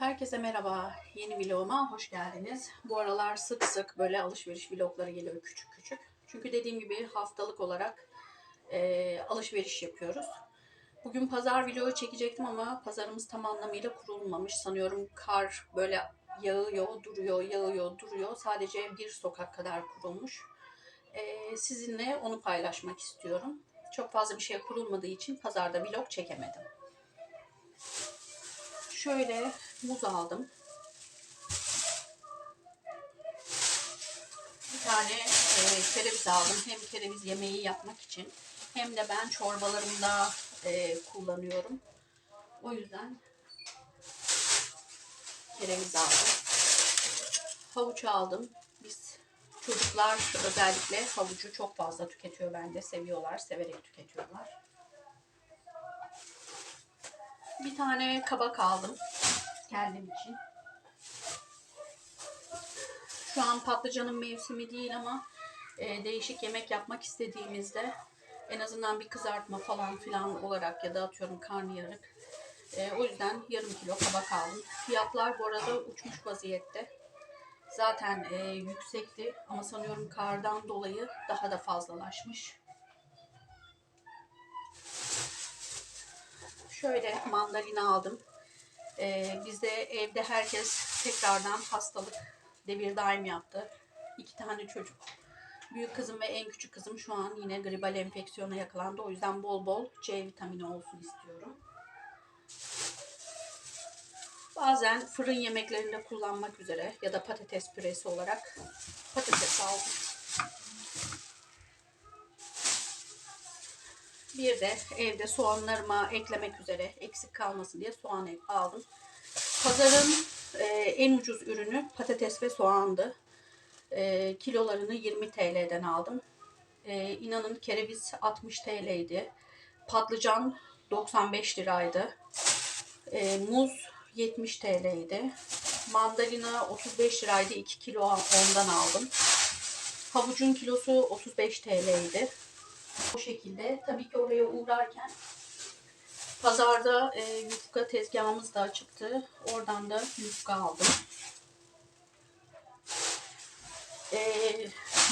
Herkese merhaba. Yeni vloguma hoş geldiniz. Bu aralar sık sık böyle alışveriş vlogları geliyor küçük küçük. Çünkü dediğim gibi haftalık olarak e, alışveriş yapıyoruz. Bugün pazar vlogu çekecektim ama pazarımız tam anlamıyla kurulmamış. Sanıyorum kar böyle yağıyor, duruyor, yağıyor, duruyor. Sadece bir sokak kadar kurulmuş. E, sizinle onu paylaşmak istiyorum. Çok fazla bir şey kurulmadığı için pazarda vlog çekemedim. Şöyle muz aldım. Bir tane e, kereviz aldım. Hem kereviz yemeği yapmak için hem de ben çorbalarımda e, kullanıyorum. O yüzden kereviz aldım. Havuç aldım. Biz çocuklar özellikle havucu çok fazla tüketiyor bence. Seviyorlar, severek tüketiyorlar. Bir tane kabak aldım kendim için. Şu an patlıcanın mevsimi değil ama e, değişik yemek yapmak istediğimizde en azından bir kızartma falan filan olarak ya da atıyorum karnıyarık. E, o yüzden yarım kilo kabak aldım. Fiyatlar bu arada uçmuş vaziyette. Zaten e, yüksekti ama sanıyorum kardan dolayı daha da fazlalaşmış. Şöyle mandalina aldım. Ee, bizde evde herkes tekrardan hastalık devir daim yaptı. İki tane çocuk. Büyük kızım ve en küçük kızım şu an yine gribal enfeksiyona yakalandı. O yüzden bol bol C vitamini olsun istiyorum. Bazen fırın yemeklerinde kullanmak üzere ya da patates püresi olarak patates aldım. Bir de evde soğanlarıma eklemek üzere eksik kalmasın diye soğan aldım. Pazarın e, en ucuz ürünü patates ve soğandı. E, kilolarını 20 TL'den aldım. E, inanın kereviz 60 TL'ydi. Patlıcan 95 liraydı. E, muz 70 TL'ydi. Mandalina 35 liraydı. 2 kilo ondan aldım. Havucun kilosu 35 TL'ydi. Bu şekilde. Tabii ki oraya uğrarken pazarda e, yufka tezgahımız da açıktı. Oradan da yufka aldım. E,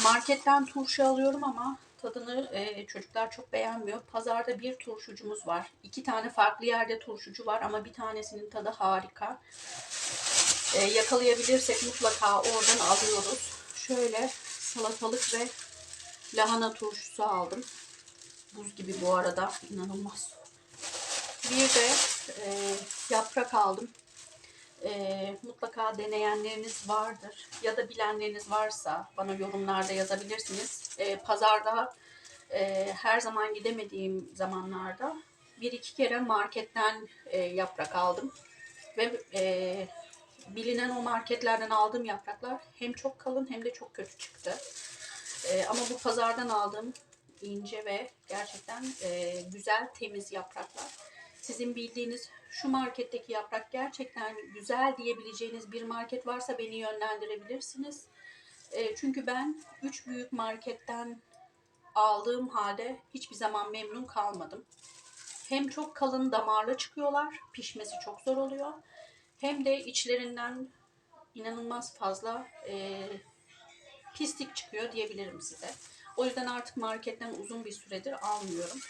marketten turşu alıyorum ama tadını e, çocuklar çok beğenmiyor. Pazarda bir turşucumuz var. İki tane farklı yerde turşucu var ama bir tanesinin tadı harika. E, yakalayabilirsek mutlaka oradan alıyoruz. Şöyle salatalık ve lahana turşusu aldım. Buz gibi bu arada. inanılmaz. Bir de e, yaprak aldım. E, mutlaka deneyenleriniz vardır. Ya da bilenleriniz varsa bana yorumlarda yazabilirsiniz. E, pazarda e, her zaman gidemediğim zamanlarda bir iki kere marketten e, yaprak aldım. Ve e, bilinen o marketlerden aldığım yapraklar hem çok kalın hem de çok kötü çıktı. Ee, ama bu pazardan aldığım ince ve gerçekten e, güzel temiz yapraklar. Sizin bildiğiniz şu marketteki yaprak gerçekten güzel diyebileceğiniz bir market varsa beni yönlendirebilirsiniz. E, çünkü ben üç büyük marketten aldığım halde hiçbir zaman memnun kalmadım. Hem çok kalın damarlı çıkıyorlar, pişmesi çok zor oluyor. Hem de içlerinden inanılmaz fazla e, pislik çıkıyor diyebilirim size. O yüzden artık marketten uzun bir süredir almıyorum.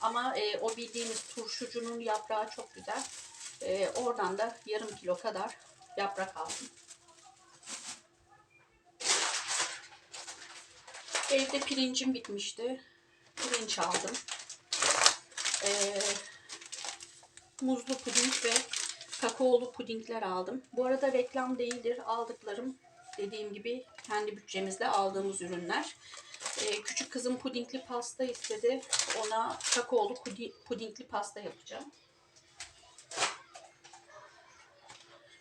Ama e, o bildiğimiz turşucunun yaprağı çok güzel. E, oradan da yarım kilo kadar yaprak aldım. Evde pirincim bitmişti. Pirinç aldım. E, muzlu puding ve kakaolu pudingler aldım. Bu arada reklam değildir. Aldıklarım dediğim gibi kendi bütçemizle aldığımız ürünler. Ee, küçük kızım pudingli pasta istedi. Ona kakaolu pudi- pudingli pasta yapacağım.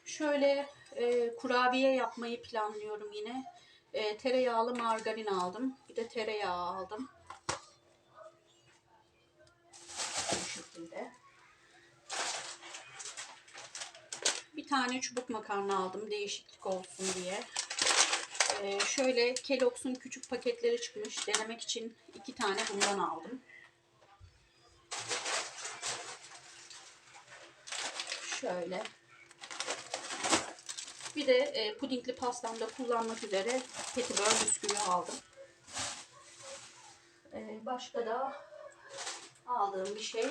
Şöyle e, kurabiye yapmayı planlıyorum yine. E, tereyağlı margarin aldım. Bir de tereyağı aldım. Bu şekilde. Bir tane çubuk makarna aldım değişiklik olsun diye. Ee, şöyle Kellogg's'un küçük paketleri çıkmış. Denemek için iki tane bundan aldım. Şöyle. Bir de e, pudingli pastamda kullanmak üzere petibör bisküvi aldım. E, başka da aldığım bir şey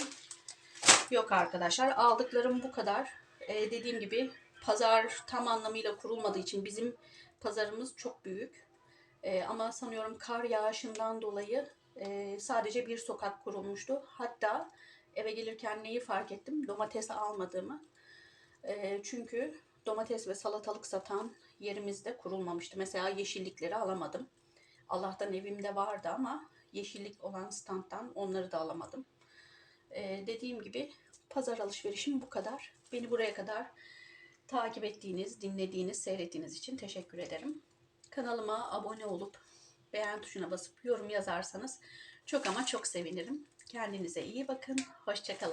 yok arkadaşlar. Aldıklarım bu kadar. E, dediğim gibi pazar tam anlamıyla kurulmadığı için bizim pazarımız çok büyük. E, ama sanıyorum kar yağışından dolayı e, sadece bir sokak kurulmuştu. Hatta eve gelirken neyi fark ettim? Domates almadığımı. E, çünkü domates ve salatalık satan yerimizde kurulmamıştı. Mesela yeşillikleri alamadım. Allah'tan evimde vardı ama yeşillik olan standtan onları da alamadım. E, dediğim gibi pazar alışverişim bu kadar. Beni buraya kadar takip ettiğiniz, dinlediğiniz, seyrettiğiniz için teşekkür ederim. Kanalıma abone olup beğen tuşuna basıp yorum yazarsanız çok ama çok sevinirim. Kendinize iyi bakın. Hoşçakalın.